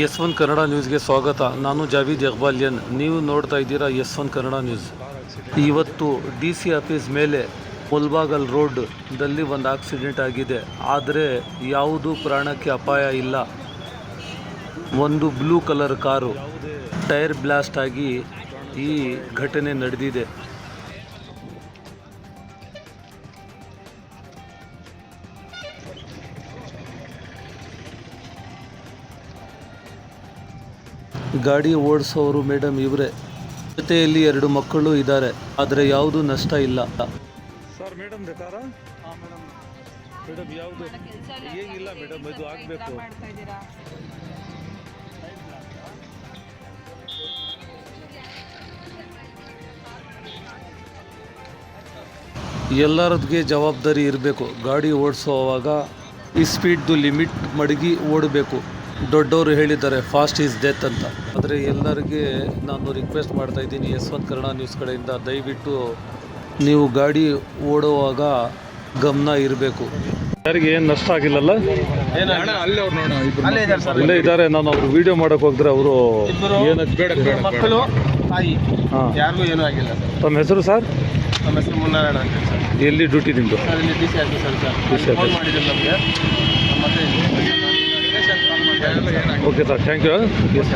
S one Kannada ನ್ಯೂಸ್ಗೆ ಸ್ವಾಗತ. ನಾನು ಜಾವೀದ್ ಇಕ್ಬಾಲಿಯನ್. ನೀವು ನೋಡ್ತಾ ಇದ್ದೀರಾ ಎಸ್ ಒನ್ ಕನ್ನಡ ನ್ಯೂಸ್. ಇವತ್ತು ಡಿ ಸಿ ಆಫೀಸ್ ಮೇಲೆ ಮುಲ್ಬಾಗಲ್ ರೋಡ್ದಲ್ಲಿ ಒಂದು ಆಕ್ಸಿಡೆಂಟ್ ಆಗಿದೆ. ಆದರೆ ಯಾವುದೂ ಪ್ರಾಣಕ್ಕೆ ಅಪಾಯ ಇಲ್ಲ. ಒಂದು blue colour car tyre blast ಆಗಿ ಈ ಘಟನೆ ನಡೆದಿದೆ. ಗಾಡಿ ಓಡಿಸೋರು ಮೇಡಮ್ ಇವರೇ. ಜೊತೆಯಲ್ಲಿ ಎರಡು ಮಕ್ಕಳು ಇದ್ದಾರೆ. ಆದರೆ ಯಾವುದು ನಷ್ಟ ಇಲ್ಲ. Sir madam madam. ಯಾವುದು? ಏನಿಲ್ಲ ಮೇಡಮ್ ಇದು ಆಗಬೇಕು. ಎಲ್ಲರದ್ಗೆ ಜವಾಬ್ದಾರಿ ಇರಬೇಕು. ಗಾಡಿ ಓಡಿಸೋವಾಗ ಈ ಸ್ಪೀಡ್ದು ಲಿಮಿಟ್ ಮಡಗಿ ಓಡಬೇಕು. ದೊಡ್ಡವರು ಹೇಳಿದ್ದಾರೆ ಫಾಸ್ಟ್ ಈಸ್ ಡೆತ್ ಅಂತ. ಆದರೆ ಎಲ್ಲರಿಗೆ ನಾನು ರಿಕ್ವೆಸ್ಟ್ ಮಾಡ್ತಾ ಇದ್ದೀನಿ ಎಸ್ ಕರ್ಣ ಕನ್ನಡ ನ್ಯೂಸ್ ಕಡೆಯಿಂದ. ದಯವಿಟ್ಟು ನೀವು ಗಾಡಿ ಓಡುವಾಗ ಗಮನ ಇರಬೇಕು. ಯಾರಿಗೆ ಏನು ನಷ್ಟ ಆಗಿಲ್ಲಲ್ಲ? ಅಲ್ಲೇ ಇದ್ದಾರೆ ಸರ್. ಇಲ್ಲೇ ಇದ್ದಾರೆ ನಾನು ಅವರು ವಿಡಿಯೋ ಮಾಡೋಕೆ ಹೋಗಿದ್ರೆ ಅವರು ಏನಕ್ಕೆ ಮಕ್ಕಳು ತಾಯಿ. ಯಾರಿಗೂ ಏನೂ ಆಗಿಲ್ಲ. ಸರ್ ತಮ್ಮ ಹೆಸರು ಸರ್? ನಮ್ಮ ಹೆಸರು ಮುನ್ನಾರಾಯಣ ಅಂತ ಸರ್. ಎಲ್ಲಿ ಡ್ಯೂಟಿ ನಿಮ್ಮದು sir D C DC phone. ಮಾಡಿದ್ರು ನಮಗೆ. ಮತ್ತೆ okay sir thank you yes